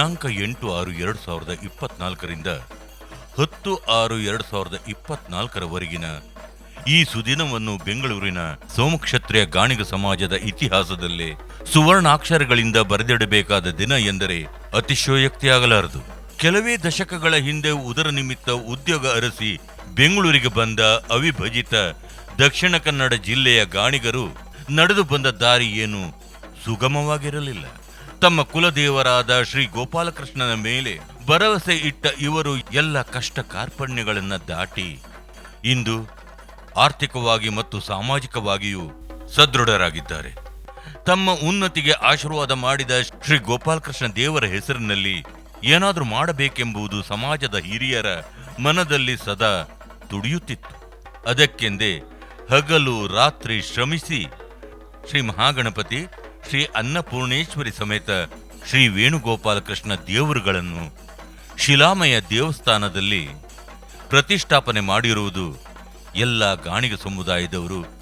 ದಿನಾಂಕ ಎಂಟು ಆರು ಎರಡು ಸಾವಿರದ ಇಪ್ಪತ್ನಾಲ್ಕರಿಂದ ಹತ್ತು ಆರು ಎರಡು ಸಾವಿರದ ಇಪ್ಪತ್ನಾಲ್ಕರವರೆಗಿನ ಈ ಸುದಿನವನ್ನು ಬೆಂಗಳೂರಿನ ಸೋಮಕ್ಷತ್ರಿಯ ಗಾಣಿಗ ಸಮಾಜದ ಇತಿಹಾಸದಲ್ಲೇ ಸುವರ್ಣಾಕ್ಷರಗಳಿಂದ ಬರೆದಿಡಬೇಕಾದ ದಿನ ಎಂದರೆ ಅತಿಶಯೋಕ್ತಿಯಾಗಲಾರದು. ಕೆಲವೇ ದಶಕಗಳ ಹಿಂದೆ ಉದರ ನಿಮಿತ್ತ ಉದ್ಯೋಗ ಅರಸಿ ಬೆಂಗಳೂರಿಗೆ ಬಂದ ಅವಿಭಜಿತ ದಕ್ಷಿಣ ಕನ್ನಡ ಜಿಲ್ಲೆಯ ಗಾಣಿಗರು ನಡೆದು ಬಂದ ದಾರಿ ಏನು ಸುಗಮವಾಗಿರಲಿಲ್ಲ. ತಮ್ಮ ಕುಲದೇವರಾದ ಶ್ರೀ ಗೋಪಾಲಕೃಷ್ಣನ ಮೇಲೆ ಭರವಸೆ ಇಟ್ಟ ಇವರು ಎಲ್ಲ ಕಷ್ಟ ಕಾರ್ಪಣ್ಯಗಳನ್ನು ದಾಟಿ ಇಂದು ಆರ್ಥಿಕವಾಗಿ ಮತ್ತು ಸಾಮಾಜಿಕವಾಗಿಯೂ ಸದೃಢರಾಗಿದ್ದಾರೆ. ತಮ್ಮ ಉನ್ನತಿಗೆ ಆಶೀರ್ವಾದ ಮಾಡಿದ ಶ್ರೀ ಗೋಪಾಲಕೃಷ್ಣ ದೇವರ ಹೆಸರಿನಲ್ಲಿ ಏನಾದರೂ ಮಾಡಬೇಕೆಂಬುದು ಸಮಾಜದ ಹಿರಿಯರ ಮನದಲ್ಲಿ ಸದಾ ತುಡಿಯುತ್ತಿತ್ತು ಅದಕ್ಕೆಂದೇ ಹಗಲು ರಾತ್ರಿ ಶ್ರಮಿಸಿ ಶ್ರೀ ಮಹಾಗಣಪತಿ ಶ್ರೀ ಅನ್ನಪೂರ್ಣೇಶ್ವರಿ ಸಮೇತ ಶ್ರೀ ವೇಣುಗೋಪಾಲಕೃಷ್ಣ ದೇವರುಗಳನ್ನು ಶಿಲಾಮಯ ದೇವಸ್ಥಾನದಲ್ಲಿ ಪ್ರತಿಷ್ಠಾಪನೆ ಮಾಡಿರುವುದು ಎಲ್ಲ ಗಾಣಿಗ ಸಮುದಾಯದವರು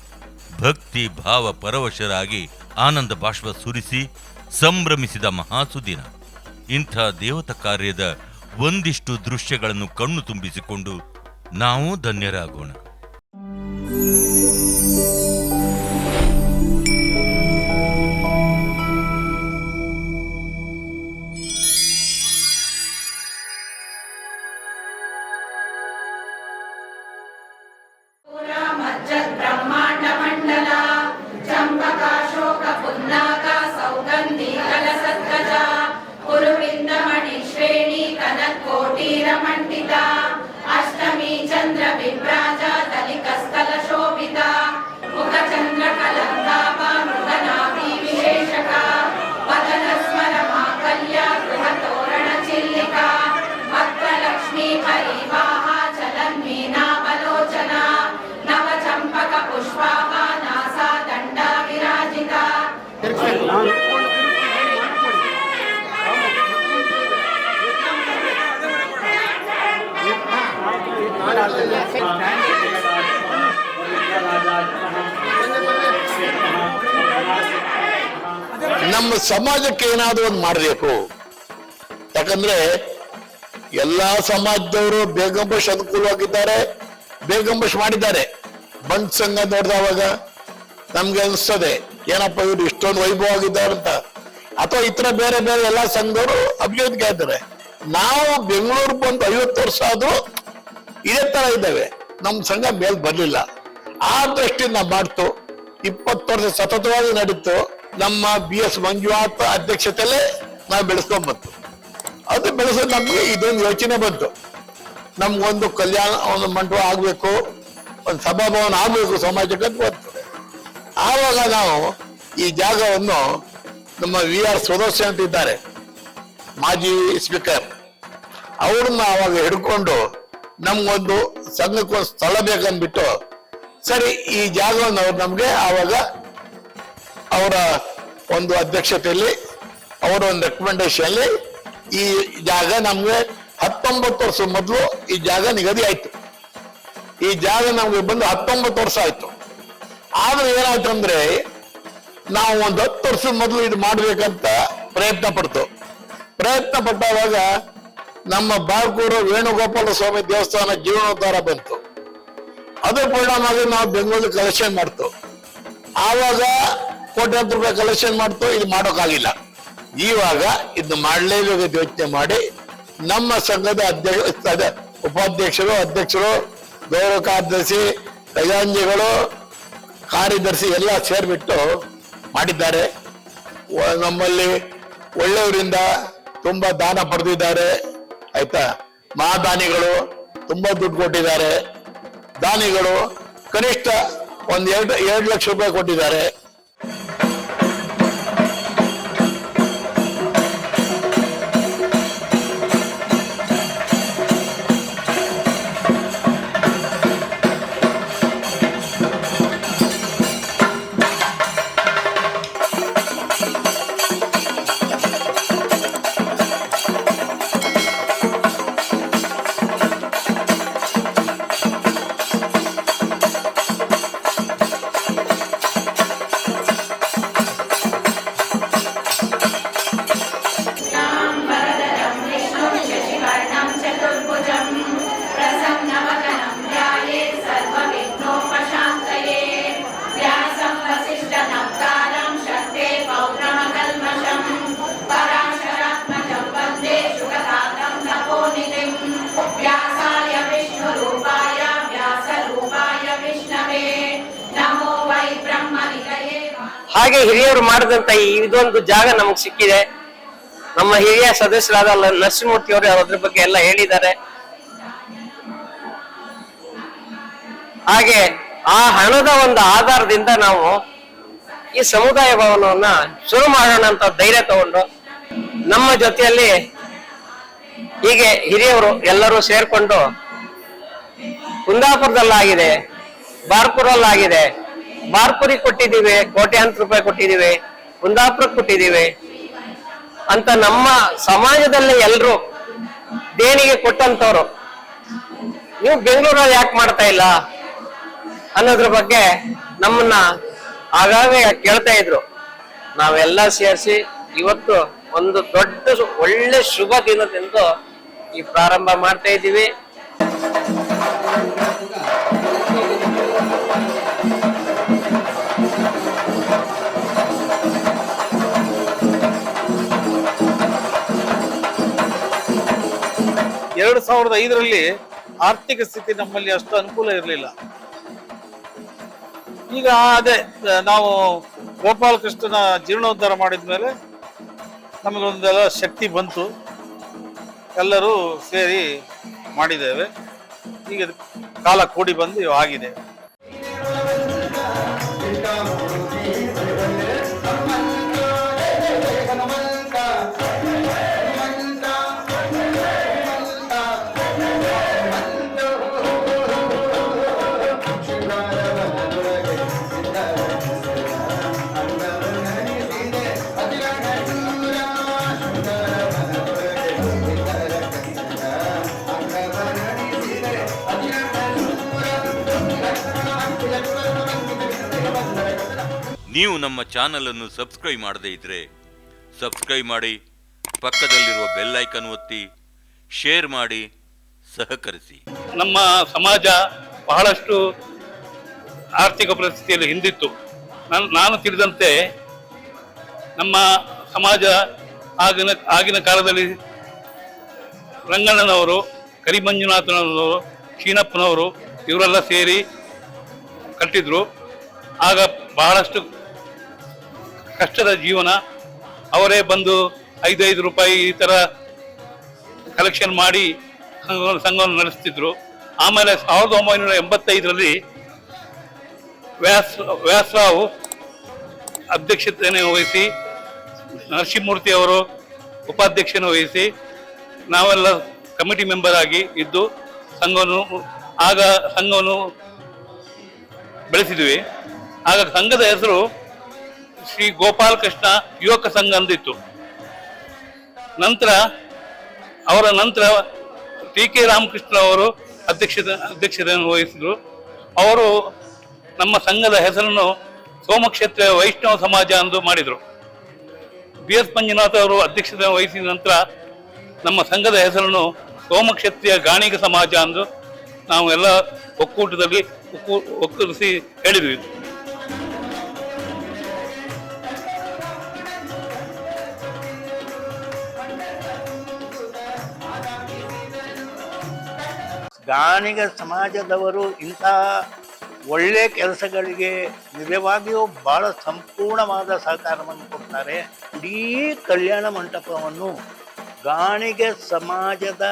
ಭಕ್ತಿ, ಭಾವ, ಪರವಶರಾಗಿ ಆನಂದ ಬಾಷ್ಪ ಸುರಿಸಿ ಸಂಭ್ರಮಿಸಿದ ಮಹಾಸುದಿನ. ಇಂಥ ದೇವತ ಕಾರ್ಯದ ಒಂದಿಷ್ಟು ದೃಶ್ಯಗಳನ್ನು ಕಣ್ಣು ತುಂಬಿಸಿಕೊಂಡು ನಾವು ಧನ್ಯರಾಗೋಣ. ನಮ್ಮ ಸಮಾಜಕ್ಕೆ ಏನಾದ್ರು ಒಂದು ಮಾಡಬೇಕು. ಯಾಕಂದ್ರೆ ಎಲ್ಲಾ ಸಮಾಜದವರು ಬೇಗಂಬಶ್ ಅನುಕೂಲವಾಗಿದ್ದಾರೆ ಬೇಗಂಬಶ್ ಮಾಡಿದ್ದಾರೆ. ಬಂಟ್ ಸಂಘ ನೋಡಿದವಾಗ ನಮ್ಗೆ ಅನಿಸ್ತದೆ, ಏನಪ್ಪ ಇವ್ರು ಇಷ್ಟೊಂದು ವೈಭವ ಆಗಿದ್ದಾರೆ ಅಂತ. ಅಥವಾ ಇತರ ಬೇರೆ ಬೇರೆ ಎಲ್ಲಾ ಸಂಘದವರು ಅಭಿವೃದ್ಧಿ ಆಗಿದ್ದಾರೆ ನಾವು ಬೆಂಗಳೂರು ಬಂದು ಐವತ್ತು ವರ್ಷ ಆದ್ರೂ ಇದೇ ತರ ಇದ್ದಾವೆ. ನಮ್ ಸಂಘ ಮೇಲ್ ಬರ್ಲಿಲ್ಲ. ಆ ದೃಷ್ಟಿಯಿಂದ ಮಾಡ್ತು. ಇಪ್ಪತ್ತು ವರ್ಷ ಸತತವಾಗಿ ನಡೀತು. ನಮ್ಮ ಬಿ ಎಸ್ ಮಂಜುನಾಥ್ ಅಧ್ಯಕ್ಷತೆಯಲ್ಲೇ ನಾವು ಬೆಳೆಸ್ಕೊಂಡ್ಬಂತು ಅದು ಬೆಳೆಸೋದು ನಮಗೆ ಇದೊಂದು ಯೋಚನೆ ಬಂತು. ನಮ್ಗೊಂದು ಕಲ್ಯಾಣ, ಒಂದು ಮಂಟಪ ಆಗಬೇಕು, ಒಂದು ಸಭಾಭವನ ಆಗಬೇಕು ಸಮಾಜಕ್ಕೆ ಅಂತ ಬಂತು. ಆವಾಗ ನಾವು ಈ ಜಾಗವನ್ನು ನಮ್ಮ ವಿ ಆರ್ ಸ್ವದರ್ಶನ್ ಅಂತ ಇದ್ದಾರೆ ಮಾಜಿ ಸ್ಪೀಕರ್ ಅವ್ರನ್ನ ಆವಾಗ ಹಿಡ್ಕೊಂಡು ನಮ್ಗೊಂದು ಸಂಘಕ್ಕೊಂದು ಸ್ಥಳ ಬೇಕಂದ್ಬಿಟ್ಟು, ಸರಿ, ಈ ಜಾಗವನ್ನು ಅವ್ರು ನಮಗೆ ಆವಾಗ ಅವರ ಒಂದು ಅಧ್ಯಕ್ಷತೆಯಲ್ಲಿ, ಅವರ ಒಂದು ರೆಕಮೆಂಡೇಶನ್ ಈ ಜಾಗ ನಮಗೆ ಹತ್ತೊಂಬತ್ತು ವರ್ಷ ಮೊದಲು ಈ ಜಾಗ ನಿಗದಿ ಆಯ್ತು. ಈ ಜಾಗ ನಮಗೆ ಬಂದು ಹತ್ತೊಂಬತ್ತು ವರ್ಷ ಆಯ್ತು. ಆದ್ರೆ ಏನಾಯ್ತು ಅಂದ್ರೆ, ನಾವು ಒಂದು ಹತ್ತು ವರ್ಷದ ಮೊದಲು ಇದು ಮಾಡ್ಬೇಕಂತ ಪ್ರಯತ್ನ ಪಡ್ತು. ಪ್ರಯತ್ನ ಪಟ್ಟವಾಗ ನಮ್ಮ ಬಾಳ್ಕೂರು ವೇಣುಗೋಪಾಲ ಸ್ವಾಮಿ ದೇವಸ್ಥಾನ ಜೀವನೋದ್ಧಾರ ಬಂತು. ಅದ್ರ ಪರಿಣಾಮವಾಗಿ ನಾವು ಬೆಂಗಳೂರು ಕಲೆಕ್ಷನ್ ಮಾಡ್ತು. ಆವಾಗ ಕೋಟ್ಯಾಂತರ ರೂಪಾಯಿ ಕಲೆಕ್ಷನ್ ಮಾಡ್ತು, ಇದು ಮಾಡೋಕ್ಕಾಗಿಲ್ಲ. ಇವಾಗ ಇದು ಮಾಡಲೇಬೇಕು ಯೋಚನೆ ಮಾಡಿ, ನಮ್ಮ ಸಂಘದ ಅಧ್ಯಕ್ಷ ಉಪಾಧ್ಯಕ್ಷರು, ಅಧ್ಯಕ್ಷರು, ಗೌರವ ಕಾರ್ಯದರ್ಶಿ ಖಜಾಂಜಿಗಳು ಕಾರ್ಯದರ್ಶಿ ಎಲ್ಲ ಸೇರಿಬಿಟ್ಟು ಮಾಡಿದ್ದಾರೆ. ನಮ್ಮಲ್ಲಿ ಒಳ್ಳೆಯವರಿಂದ ತುಂಬಾ ದಾನ ಪಡೆದಿದ್ದಾರೆ. ಆಯ್ತಾ? ಮಹಾದಾನಿಗಳು ತುಂಬಾ ದುಡ್ಡು ಕೊಟ್ಟಿದ್ದಾರೆ. ದಾನಿಗಳು ಕನಿಷ್ಠ ಒಂದ್ ಎರಡು ಎರಡು ಲಕ್ಷ ರೂಪಾಯಿ ಕೊಟ್ಟಿದ್ದಾರೆ. ಹಾಗೆ ಹಿರಿಯರು ಮಾಡಿದಂತ ಇದೊಂದು ಜಾಗ ನಮಗ್ ಸಿಕ್ಕಿದೆ. ನಮ್ಮ ಹಿರಿಯ ಸದಸ್ಯರಾದ ನರಸಿಂಹಮೂರ್ತಿ ಅವರು ಅದ್ರ ಬಗ್ಗೆ ಎಲ್ಲ ಹೇಳಿದ್ದಾರೆ. ಹಾಗೆ ಆ ಹಣದ ಒಂದು ಆಧಾರದಿಂದ ನಾವು ಈ ಸಮುದಾಯ ಭವನವನ್ನ ಶುರು ಮಾಡೋಣ ಅಂತ ಧೈರ್ಯ ತಗೊಂಡು ನಮ್ಮ ಜೊತೆಯಲ್ಲಿ ಹೀಗೆ ಹಿರಿಯವರು ಎಲ್ಲರೂ ಸೇರ್ಕೊಂಡು ಕುಂದಾಪುರದಲ್ಲಾಗಿದೆ ಬಾರ್ಪುರಲ್ಲಾಗಿದೆ ಬಾರ್ಪುರಿಗೆ ಕೊಟ್ಟಿದ್ದೀವಿ, ಕೋಟ್ಯಾಂತರ ರೂಪಾಯಿ ಕೊಟ್ಟಿದ್ದೀವಿ ಕುಂದಾಪುರಕ್ಕೆ ಕೊಟ್ಟಿದ್ದೀವಿ ಅಂತ ನಮ್ಮ ಸಮಾಜದಲ್ಲಿ ಎಲ್ಲರೂ ದೇಣಿಗೆ ಕೊಟ್ಟಂತವ್ರು ನೀವು ಬೆಂಗಳೂರಲ್ಲಿ ಯಾಕೆ ಮಾಡ್ತಾ ಇಲ್ಲ ಅನ್ನೋದ್ರ ಬಗ್ಗೆ ನಮ್ಮನ್ನ ಆಗಾಗ ಕೇಳ್ತಾ ಇದ್ರು. ನಾವೆಲ್ಲ ಸೇರಿಸಿ ಇವತ್ತು ಒಂದು ದೊಡ್ಡ ಒಳ್ಳೆ ಶುಭ ದಿನದಿಂದ ಈ ಪ್ರಾರಂಭ ಮಾಡ್ತಾ ಇದ್ದೀವಿ. ಎರಡು ಸಾವಿರದ ಐದರಲ್ಲಿ ಆರ್ಥಿಕ ಸ್ಥಿತಿ ನಮ್ಮಲ್ಲಿ ಅಷ್ಟು ಅನುಕೂಲ ಇರಲಿಲ್ಲ. ಈಗ ಅದೇ, ನಾವು ಗೋಪಾಲಕೃಷ್ಣನ ಜೀರ್ಣೋದ್ಧಾರ ಮಾಡಿದ ಮೇಲೆ ನಮಗೊಂದೆಲ್ಲ ಶಕ್ತಿ ಬಂತು. ಎಲ್ಲರೂ ಸೇರಿ ಮಾಡಿದ್ದೇವೆ. ಈಗ ಕಾಲ ಕೂಡಿ ಬಂದು ಆಗಿದೆ. ನೀವು ನಮ್ಮ ಚಾನಲನ್ನು ಸಬ್ಸ್ಕ್ರೈಬ್ ಮಾಡದೇ ಇದ್ರೆ ಸಬ್ಸ್ಕ್ರೈಬ್ ಮಾಡಿ, ಪಕ್ಕದಲ್ಲಿರುವ ಬೆಲ್ ಐಕನ್ ಒತ್ತಿ, ಶೇರ್ ಮಾಡಿ, ಸಹಕರಿಸಿ. ನಮ್ಮ ಸಮಾಜ ಬಹಳಷ್ಟು ಆರ್ಥಿಕ ಪರಿಸ್ಥಿತಿಯಲ್ಲಿ ಹಿಂದಿತ್ತು. ನಾನು ನಾನು ತಿಳಿದಂತೆ ನಮ್ಮ ಸಮಾಜ ಆಗಿನ ಆಗಿನ ಕಾಲದಲ್ಲಿ ರಂಗಣ್ಣನವರು, ಕರಿಮಂಜುನಾಥನವರು ಶೀನಪ್ಪನವರು ಇವರೆಲ್ಲ ಸೇರಿ ಕಟ್ಟಿದ್ರು. ಆಗ ಬಹಳಷ್ಟು ಕಷ್ಟದ ಜೀವನ, ಅವರೇ ಬಂದು ಐದೈದು ರೂಪಾಯಿ ಈ ಥರ ಕಲೆಕ್ಷನ್ ಮಾಡಿ ಸಂಘವನ್ನು ನಡೆಸ್ತಿದ್ರು. ಆಮೇಲೆ ಸಾವಿರದ ಒಂಬೈನೂರ ಎಂಬತ್ತೈದರಲ್ಲಿ ವ್ಯಾಸ್, ವ್ಯಾಸರಾವ್ ಅಧ್ಯಕ್ಷತೆಯನ್ನು ವಹಿಸಿ, ನರಸಿಂಹಮೂರ್ತಿ ಅವರು ಉಪಾಧ್ಯಕ್ಷನ ವಹಿಸಿ, ನಾವೆಲ್ಲ ಕಮಿಟಿ ಮೆಂಬರ್ ಆಗಿ ಇದ್ದು ಸಂಘವನ್ನು, ಆಗ ಸಂಘವನ್ನು ಬೆಳೆಸಿದ್ವಿ. ಆಗ ಸಂಘದ ಹೆಸರು ಶ್ರೀ ಗೋಪಾಲಕೃಷ್ಣ ಯುವಕ ಸಂಘ ಅಂದಿತ್ತು. ನಂತರ ಅವರ ನಂತರ ಟಿ ಕೆ ರಾಮಕೃಷ್ಣ ಅವರು ಅಧ್ಯಕ್ಷತೆ, ಅಧ್ಯಕ್ಷತೆಯನ್ನು ವಹಿಸಿದರು. ಅವರು ನಮ್ಮ ಸಂಘದ ಹೆಸರನ್ನು ಸೋಮಕ್ಷೇತ್ರ ವೈಷ್ಣವ ಸಮಾಜ ಎಂದು ಮಾಡಿದರು. ಬಿ ಎಸ್ ಮಂಜುನಾಥ್ ಅವರು ಅಧ್ಯಕ್ಷತೆ ವಹಿಸಿದ ನಂತರ ನಮ್ಮ ಸಂಘದ ಹೆಸರನ್ನು ಸೋಮಕ್ಷೇತ್ರೀಯ ಗಾಣಿಗ ಸಮಾಜ ಎಂದು ನಾವು ಎಲ್ಲ ಒಕ್ಕೂಟದಲ್ಲಿ ಒಕ್ಕೂ, ಒಕ್ಕೂರಿಸಿ ಹೇಳಿದ್ವಿ. ಗಾಣಿಗ ಸಮಾಜದವರು ಇಂಥ ಒಳ್ಳೆ ಕೆಲಸಗಳಿಗೆ ನಿಜವಾಗಿಯೂ ಬಹಳ ಸಂಪೂರ್ಣವಾದ ಸಹಕಾರವನ್ನು ಕೊಡ್ತಾರೆ. ಇಡೀ ಕಲ್ಯಾಣ ಮಂಟಪವನ್ನು ಗಾಣಿಗೆ ಸಮಾಜದ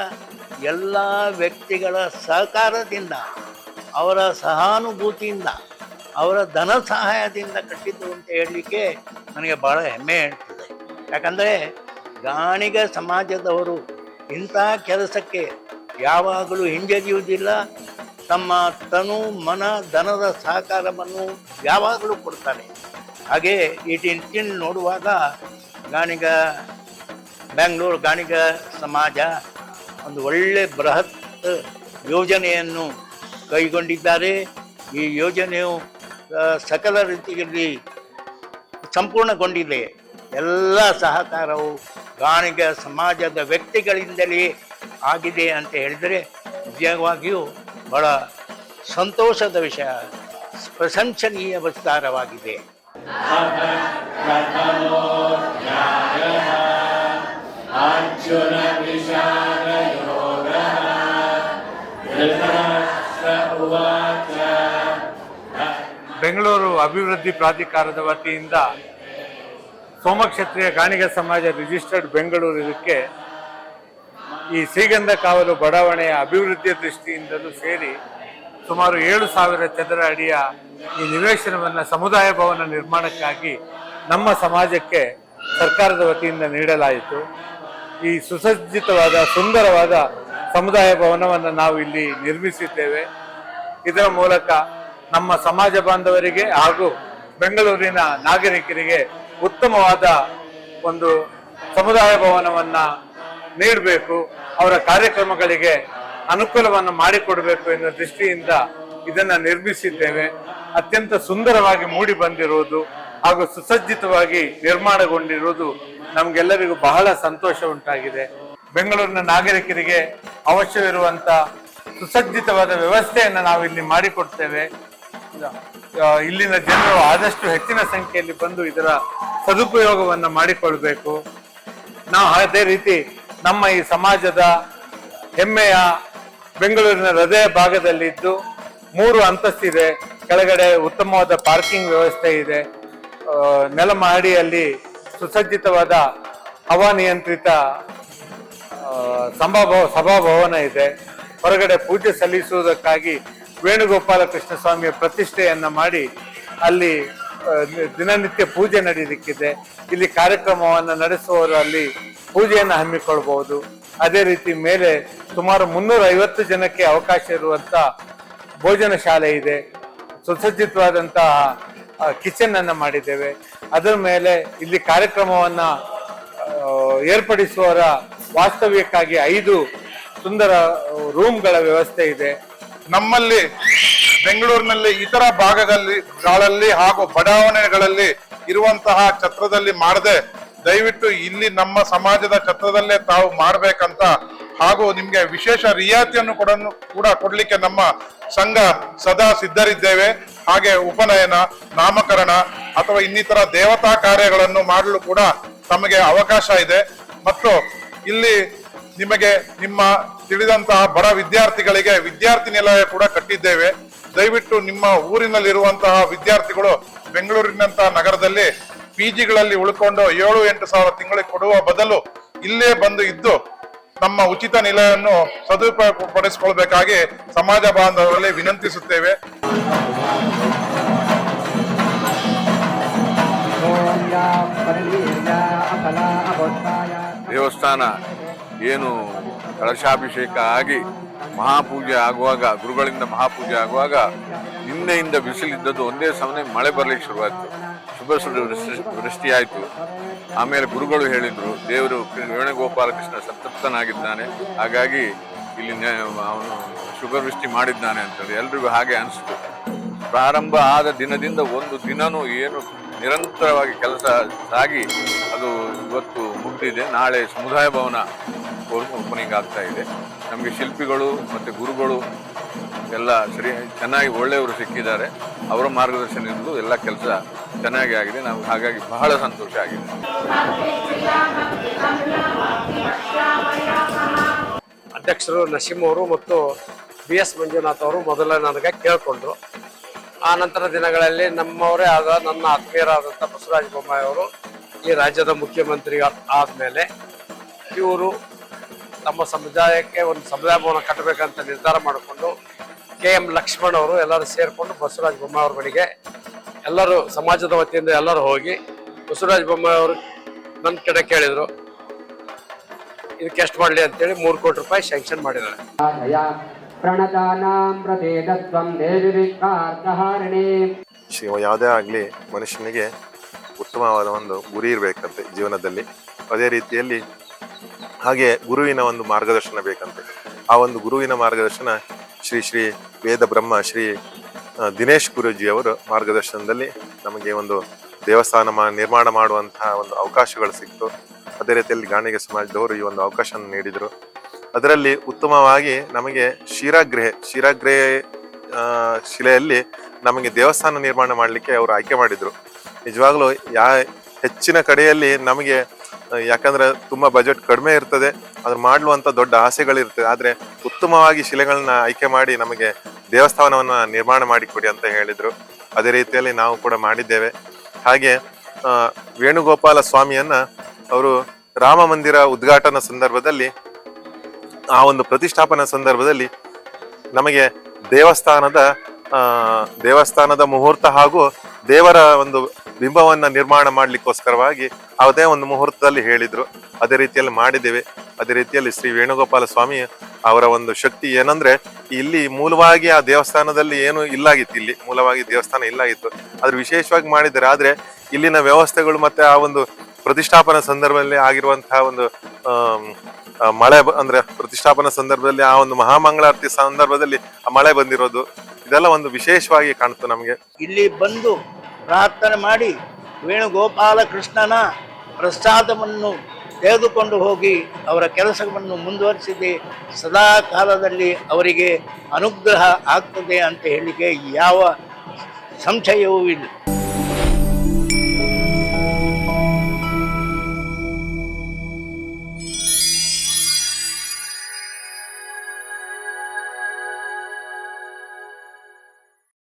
ಎಲ್ಲ ವ್ಯಕ್ತಿಗಳ ಸಹಕಾರದಿಂದ, ಅವರ ಸಹಾನುಭೂತಿಯಿಂದ, ಅವರ ಧನ ಸಹಾಯದಿಂದ ಕಟ್ಟಿದ್ದು ಅಂತ ಹೇಳಲಿಕ್ಕೆ ನನಗೆ ಬಹಳ ಹೆಮ್ಮೆ ಹೇಳ್ತದೆ ಯಾಕಂದರೆ ಗಾಣಿಗ ಸಮಾಜದವರು ಇಂಥ ಕೆಲಸಕ್ಕೆ ಯಾವಾಗಲೂ ಹಿಂಜರಿಯುವುದಿಲ್ಲ. ತಮ್ಮ ತನು, ಮನ, ಧನದ ಸಹಕಾರವನ್ನು ಯಾವಾಗಲೂ ಕೊಡ್ತಾರೆ ಹಾಗೆ ಈ ನಿಟ್ಟಿನಲ್ಲಿ ನೋಡುವಾಗ ಗಾಣಿಗ, ಬ್ಯಾಂಗ್ಳೂರು ಗಾಣಿಗ ಸಮಾಜ ಒಂದು ಒಳ್ಳೆ ಬೃಹತ್ ಯೋಜನೆಯನ್ನು ಕೈಗೊಂಡಿದ್ದಾರೆ. ಈ ಯೋಜನೆಯು ಸಕಲ ರೀತಿಯಲ್ಲಿ ಸಂಪೂರ್ಣಗೊಂಡಿದೆ. ಎಲ್ಲ ಸಹಕಾರವು ಗಾಣಿಗ ಸಮಾಜದ ವ್ಯಕ್ತಿಗಳಿಂದಲೇ ಆಗಿದೆ ಅಂತ ಹೇಳಿದರೆ ನಿಜವಾಗಿಯೂ ಬಹಳ ಸಂತೋಷದ ವಿಷಯ. ಪ್ರಶಂಸನೀಯ ವಿಸ್ತಾರವಾಗಿದೆ. ಬೆಂಗಳೂರು ಅಭಿವೃದ್ಧಿ ಪ್ರಾಧಿಕಾರದ ವತಿಯಿಂದ ಸೋಮಕ್ಷತ್ರಿಯ ಗಾಣಿಗ ಸಮಾಜ ರಿಜಿಸ್ಟರ್ಡ್ ಬೆಂಗಳೂರು ಇದಕ್ಕೆ ಈ ಶ್ರೀಗಂಧ ಕಾವಲು ಬಡಾವಣೆಯ ಅಭಿವೃದ್ಧಿಯ ದೃಷ್ಟಿಯಿಂದಲೂ ಸೇರಿ ಸುಮಾರು ಏಳು ಸಾವಿರ ಚದರ ಅಡಿಯ ಈ ನಿವೇಶನವನ್ನು ಸಮುದಾಯ ಭವನ ನಿರ್ಮಾಣಕ್ಕಾಗಿ ನಮ್ಮ ಸಮಾಜಕ್ಕೆ ಸರ್ಕಾರದ ವತಿಯಿಂದ ನೀಡಲಾಯಿತು. ಈ ಸುಸಜ್ಜಿತವಾದ, ಸುಂದರವಾದ ಸಮುದಾಯ ಭವನವನ್ನು ನಾವು ಇಲ್ಲಿ ನಿರ್ಮಿಸಿದ್ದೇವೆ. ಇದರ ಮೂಲಕ ನಮ್ಮ ಸಮಾಜ ಬಾಂಧವರಿಗೆ ಹಾಗೂ ಬೆಂಗಳೂರಿನ ನಾಗರಿಕರಿಗೆ ಉತ್ತಮವಾದ ಒಂದು ಸಮುದಾಯ ಭವನವನ್ನ ನೀಡಬೇಕು, ಅವರ ಕಾರ್ಯಕ್ರಮಗಳಿಗೆ ಅನುಕೂಲವನ್ನು ಮಾಡಿಕೊಡಬೇಕು ಎನ್ನುವ ದೃಷ್ಟಿಯಿಂದ ಇದನ್ನ ನಿರ್ಮಿಸಿದ್ದೇವೆ. ಅತ್ಯಂತ ಸುಂದರವಾಗಿ ಮೂಡಿ ಬಂದಿರುವುದು ಹಾಗೂ ಸುಸಜ್ಜಿತವಾಗಿ ನಿರ್ಮಾಣಗೊಂಡಿರುವುದು ನಮಗೆಲ್ಲರಿಗೂ ಬಹಳ ಸಂತೋಷ ಉಂಟಾಗಿದೆ. ಬೆಂಗಳೂರಿನ ನಾಗರಿಕರಿಗೆ ಅವಶ್ಯವಿರುವಂತ ಸುಸಜ್ಜಿತವಾದ ವ್ಯವಸ್ಥೆಯನ್ನು ನಾವು ಇಲ್ಲಿ ಮಾಡಿಕೊಡ್ತೇವೆ. ಇಲ್ಲಿನ ಜನರು ಆದಷ್ಟು ಹೆಚ್ಚಿನ ಸಂಖ್ಯೆಯಲ್ಲಿ ಬಂದು ಇದರ ಸದುಪಯೋಗವನ್ನು ಮಾಡಿಕೊಳ್ಬೇಕು. ನಾವು ಅದೇ ರೀತಿ ನಮ್ಮ ಈ ಸಮಾಜದ ಹೆಮ್ಮೆಯ ಬೆಂಗಳೂರಿನ ಹೃದಯ ಭಾಗದಲ್ಲಿದ್ದು ಮೂರು ಅಂತಸ್ತಿದೆ. ಕೆಳಗಡೆ ಉತ್ತಮವಾದ ಪಾರ್ಕಿಂಗ್ ವ್ಯವಸ್ಥೆ ಇದೆ. ನೆಲಮಹಡಿಯಲ್ಲಿ ಸುಸಜ್ಜಿತವಾದ ಹವಾನಿಯಂತ್ರಿತ ಸಭಾಭವ ಸಭಾಭವನ ಇದೆ. ಹೊರಗಡೆ ಪೂಜೆ ಸಲ್ಲಿಸುವುದಕ್ಕಾಗಿ ವೇಣುಗೋಪಾಲ ಕೃಷ್ಣ ಸ್ವಾಮಿಯ ಪ್ರತಿಷ್ಠೆಯನ್ನು ಮಾಡಿ ಅಲ್ಲಿ ದಿನನಿತ್ಯ ಪೂಜೆ ನಡೆಯಲಿಕ್ಕಿದೆ ಇಲ್ಲಿ ಕಾರ್ಯಕ್ರಮವನ್ನು ನಡೆಸುವವರು ಅಲ್ಲಿ ಪೂಜೆಯನ್ನು ಹಮ್ಮಿಕೊಳ್ಬಹುದು. ಅದೇ ರೀತಿ ಮೇಲೆ ಸುಮಾರು ಮುನ್ನೂರ ಐವತ್ತು ಜನಕ್ಕೆ ಅವಕಾಶ ಇರುವಂತ ಭೋಜನ ಶಾಲೆ ಇದೆ. ಸುಸಜ್ಜಿತವಾದಂತಹ ಕಿಚನ್ ಅನ್ನು ಮಾಡಿದ್ದೇವೆ. ಅದರ ಮೇಲೆ ಇಲ್ಲಿ ಕಾರ್ಯಕ್ರಮವನ್ನು ಏರ್ಪಡಿಸುವವರ ವಾಸ್ತವ್ಯಕ್ಕಾಗಿ ಐದು ಸುಂದರ ರೂಮ್ಗಳ ವ್ಯವಸ್ಥೆ ಇದೆ. ನಮ್ಮಲ್ಲಿ ಬೆಂಗಳೂರಿನಲ್ಲಿ ಇತರ ಭಾಗದಲ್ಲಿ, ಗಳಲ್ಲಿ ಹಾಗೂ ಬಡಾವಣೆಗಳಲ್ಲಿ ಇರುವಂತಹ ಛತ್ರದಲ್ಲಿ ಮಾಡದೆ, ದಯವಿಟ್ಟು ಇಲ್ಲಿ ನಮ್ಮ ಸಮಾಜದ ಛತ್ರದಲ್ಲೇ ತಾವು ಮಾಡಬೇಕಂತ ಹಾಗೂ ನಿಮಗೆ ವಿಶೇಷ ರಿಯಾಯಿತಿಯನ್ನು ಕೂಡ ಕೂಡ ಕೊಡ್ಲಿಕ್ಕೆ ನಮ್ಮ ಸಂಘ ಸದಾ ಸಿದ್ಧರಿದ್ದೇವೆ. ಹಾಗೆ ಉಪನಯನ, ನಾಮಕರಣ ಅಥವಾ ಇನ್ನಿತರ ದೇವತಾ ಕಾರ್ಯಗಳನ್ನು ಮಾಡಲು ಕೂಡ ತಮಗೆ ಅವಕಾಶ ಇದೆ. ಮತ್ತು ಇಲ್ಲಿ ನಿಮಗೆ ನಿಮ್ಮ ತಿಳಿದಂತಹ ಬಡ ವಿದ್ಯಾರ್ಥಿಗಳಿಗೆ ವಿದ್ಯಾರ್ಥಿ ನಿಲಯ ಕೂಡ ಕಟ್ಟಿದ್ದೇವೆ. ದಯವಿಟ್ಟು ನಿಮ್ಮ ಊರಿನಲ್ಲಿರುವಂತಹ ವಿದ್ಯಾರ್ಥಿಗಳು ಬೆಂಗಳೂರಿನಂತಹ ನಗರದಲ್ಲಿ ಪಿ ಜಿಗಳಲ್ಲಿ ಉಳ್ಕೊಂಡು ಏಳು ಎಂಟು ಸಾವಿರ ತಿಂಗಳಿಗೆ ಕೊಡುವ ಬದಲು ಇಲ್ಲೇ ಬಂದು ಇದ್ದು ನಮ್ಮ ಉಚಿತ ನಿಲಯವನ್ನು ಸದುಪಯೋಗ ಪಡಿಸಿಕೊಳ್ಬೇಕಾಗಿ ಸಮಾಜ ಬಾಂಧವರಲ್ಲಿ ವಿನಂತಿಸುತ್ತೇವೆ. ದೇವಸ್ಥಾನ ಏನು ಕಳಶಾಭಿಷೇಕ ಆಗಿ ಮಹಾಪೂಜೆ ಆಗುವಾಗ, ಗುರುಗಳಿಂದ ಮಹಾಪೂಜೆ ಆಗುವಾಗ ನಿನ್ನೆಯಿಂದ ಬಿಸಿಲಿದ್ದದ್ದು ಒಂದೇ ಸಮನೆ ಮಳೆ ಬರ್ಲಿಕ್ಕೆ ಶುರುವಾಯಿತು. ಶುಭ ಸುದ್ದಿ ವೃಷ್ಟಿ ವೃಷ್ಟಿ ಆಯ್ತು ಆಮೇಲೆ ಗುರುಗಳು ಹೇಳಿದರು, ದೇವರು ವೇಣುಗೋಪಾಲಕೃಷ್ಣ ಸಂತೃಪ್ತನಾಗಿದ್ದಾನೆ, ಹಾಗಾಗಿ ಇಲ್ಲಿ ಅವನು ಶುಭವೃಷ್ಟಿ ಮಾಡಿದ್ದಾನೆ ಅಂತೇಳಿ ಎಲ್ರಿಗೂ ಹಾಗೆ ಅನಿಸ್ತು. ಪ್ರಾರಂಭ ಆದ ದಿನದಿಂದ ಒಂದು ದಿನನೂ ಏನು ನಿರಂತರವಾಗಿ ಕೆಲಸ ಸಾಗಿ ಅದು ಇವತ್ತು ಮುಗ್ದಿದೆ. ನಾಳೆ ಸಮುದಾಯ ಭವನ ಓಪನಿಂಗ್ ಆಗ್ತಾ ಇದೆ. ನಮಗೆ ಶಿಲ್ಪಿಗಳು ಮತ್ತು ಗುರುಗಳು ಎಲ್ಲ ಸರಿ, ಚೆನ್ನಾಗಿ ಒಳ್ಳೆಯವರು ಸಿಕ್ಕಿದ್ದಾರೆ. ಅವರ ಮಾರ್ಗದರ್ಶನದಿಂದ ಎಲ್ಲ ಕೆಲಸ ಚೆನ್ನಾಗಿ ಆಗಿದೆ. ನಾವು ಹಾಗಾಗಿ ಬಹಳ ಸಂತೋಷ ಆಗಿದೆ. ಅಧ್ಯಕ್ಷರು ನಸೀಮ್ ಅವರು ಮತ್ತು ಬಿ ಎಸ್ ಮಂಜುನಾಥ್ ಅವರು ಮೊದಲ ನನಗೆ ಕೇಳಿಕೊಂಡ್ರು. ಆ ನಂತರ ದಿನಗಳಲ್ಲಿ ನಮ್ಮವರೇ ಆದ ನನ್ನ ಆತ್ಮೀಯರಾದಂಥ ಬಸವರಾಜ ಬೊಮ್ಮಾಯಿ ಅವರು, ಈ ರಾಜ್ಯದ ಮುಖ್ಯಮಂತ್ರಿ ಆದಮೇಲೆ ಇವರು ತಮ್ಮ ಸಮುದಾಯಕ್ಕೆ ಒಂದು ಸಮುದಾಯ ಭವನ ಕಟ್ಟಬೇಕಂತ ನಿರ್ಧಾರ ಮಾಡಿಕೊಂಡು ಕೆ ಎಂ ಲಕ್ಷ್ಮಣ್ ಅವರು ಎಲ್ಲರೂ ಸೇರಿಕೊಂಡು ಬಸವರಾಜ ಬೊಮ್ಮಾಯಿ ಅವ್ರ ಬಳಿಗೆ ಎಲ್ಲರೂ ಸಮಾಜದ ವತಿಯಿಂದ ಎಲ್ಲರೂ ಹೋಗಿ ಬಸವರಾಜ ಬೊಮ್ಮಾಯಿ ಅವರು ನನ್ನ ಕಡೆ ಕೇಳಿದರು ಇದಕ್ಕೆ ಎಷ್ಟು ಮಾಡಲಿ ಅಂತೇಳಿ ಮೂರು ಕೋಟಿ ರೂಪಾಯಿ ಸ್ಯಾಂಕ್ಷನ್ ಮಾಡಿದ್ದಾರೆ. ಶಿವ ಯಾವುದೇ ಆಗಲಿ ಮನುಷ್ಯನಿಗೆ ಉತ್ತಮವಾದ ಒಂದು ಗುರಿ ಇರಬೇಕಂತೆ ಜೀವನದಲ್ಲಿ. ಅದೇ ರೀತಿಯಲ್ಲಿ ಹಾಗೆ ಗುರುವಿನ ಒಂದು ಮಾರ್ಗದರ್ಶನ ಬೇಕಂತೆ. ಆ ಒಂದು ಗುರುವಿನ ಮಾರ್ಗದರ್ಶನ ಶ್ರೀ ಶ್ರೀ ವೇದ ಬ್ರಹ್ಮ ಶ್ರೀ ದಿನೇಶ್ ಗುರೂಜಿಯವರು ಮಾರ್ಗದರ್ಶನದಲ್ಲಿ ನಮಗೆ ಒಂದು ದೇವಸ್ಥಾನ ನಿರ್ಮಾಣ ಮಾಡುವಂತಹ ಒಂದು ಅವಕಾಶಗಳು ಸಿಕ್ತು. ಅದೇ ರೀತಿಯಲ್ಲಿ ಗಾಣಿಗೆ ಸಮಾಜದವರು ಈ ಒಂದು ಅವಕಾಶವನ್ನು ನೀಡಿದರು. ಅದರಲ್ಲಿ ಉತ್ತಮವಾಗಿ ನಮಗೆ ಶಿರಾಗ್ರಹೆ ಶಿರಾಗ್ರಹೆ ಶಿಲೆಯಲ್ಲಿ ನಮಗೆ ದೇವಸ್ಥಾನ ನಿರ್ಮಾಣ ಮಾಡಲಿಕ್ಕೆ ಅವರು ಆಯ್ಕೆ ಮಾಡಿದರು. ನಿಜವಾಗ್ಲೂ ಯಾ, ಹೆಚ್ಚಿನ ಕಡೆಯಲ್ಲಿ ನಮಗೆ ಯಾಕಂದ್ರೆ ತುಂಬಾ ಬಜೆಟ್ ಕಡಿಮೆ ಇರ್ತದೆ, ಅದ್ರ ಮಾಡುವಂತ ದೊಡ್ಡ ಆಸೆಗಳಿರ್ತದೆ. ಆದ್ರೆ ಉತ್ತಮವಾಗಿ ಶಿಲೆಗಳನ್ನ ಆಯ್ಕೆ ಮಾಡಿ ನಮಗೆ ದೇವಸ್ಥಾನವನ್ನ ನಿರ್ಮಾಣ ಮಾಡಿ ಕೊಡಿ ಅಂತ ಹೇಳಿದ್ರು. ಅದೇ ರೀತಿಯಲ್ಲಿ ನಾವು ಕೂಡ ಮಾಡಿದ್ದೇವೆ. ಹಾಗೆ ವೇಣುಗೋಪಾಲ ಸ್ವಾಮಿಯನ್ನ ಅವರು ರಾಮ ಮಂದಿರ ಉದ್ಘಾಟನಾ ಸಂದರ್ಭದಲ್ಲಿ, ಆ ಒಂದು ಪ್ರತಿಷ್ಠಾಪನಾ ಸಂದರ್ಭದಲ್ಲಿ ನಮಗೆ ದೇವಸ್ಥಾನದ ದೇವಸ್ಥಾನದ ಮುಹೂರ್ತ ಹಾಗೂ ದೇವರ ಒಂದು ಬಿಂಬವನ್ನ ನಿರ್ಮಾಣ ಮಾಡ್ಲಿಕ್ಕೋಸ್ಕರವಾಗಿ ಅದೇ ಒಂದು ಮುಹೂರ್ತದಲ್ಲಿ ಹೇಳಿದ್ರು. ಅದೇ ರೀತಿಯಲ್ಲಿ ಮಾಡಿದ್ದೇವೆ. ಅದೇ ರೀತಿಯಲ್ಲಿ ಶ್ರೀ ವೇಣುಗೋಪಾಲ ಸ್ವಾಮಿ ಅವರ ಒಂದು ಶಕ್ತಿ ಏನಂದ್ರೆ, ಇಲ್ಲಿ ಮೂಲವಾಗಿ ಆ ದೇವಸ್ಥಾನದಲ್ಲಿ ಏನು ಇಲ್ಲಾಗಿತ್ತು ಇಲ್ಲಿ, ಮೂಲವಾಗಿ ದೇವಸ್ಥಾನ ಇಲ್ಲಾಗಿತ್ತು. ಆದ್ರೆ ವಿಶೇಷವಾಗಿ ಮಾಡಿದ್ದಾರೆ. ಆದ್ರೆ ಇಲ್ಲಿನ ವ್ಯವಸ್ಥೆಗಳು ಮತ್ತೆ ಆ ಒಂದು ಪ್ರತಿಷ್ಠಾಪನಾ ಸಂದರ್ಭದಲ್ಲಿ ಆಗಿರುವಂತಹ ಒಂದು ಮಳೆ ಅಂದ್ರೆ ಪ್ರತಿಷ್ಠಾಪನಾ ಸಂದರ್ಭದಲ್ಲಿ ಆ ಒಂದು ಮಹಾಮಂಗಳಾರತಿ ಸಂದರ್ಭದಲ್ಲಿ ಆ ಮಳೆ ಬಂದಿರೋದು, ಇದೆಲ್ಲ ಒಂದು ವಿಶೇಷವಾಗಿ ಕಾಣ್ತು ನಮಗೆ. ಇಲ್ಲಿ ಬಂದು ಪ್ರಾರ್ಥನೆ ಮಾಡಿ ವೇಣುಗೋಪಾಲ ಕೃಷ್ಣನ ಪ್ರಸಾದವನ್ನು ತೆಗೆದುಕೊಂಡು ಹೋಗಿ ಅವರ ಕೆಲಸವನ್ನು ಮುಂದುವರಿಸಿದೆ. ಸದಾ ಕಾಲದಲ್ಲಿ ಅವರಿಗೆ ಅನುಗ್ರಹ ಆಗ್ತದೆ ಅಂತ ಹೇಳಿಕೆ ಯಾವ ಸಂಶಯವೂ ಇಲ್ಲ.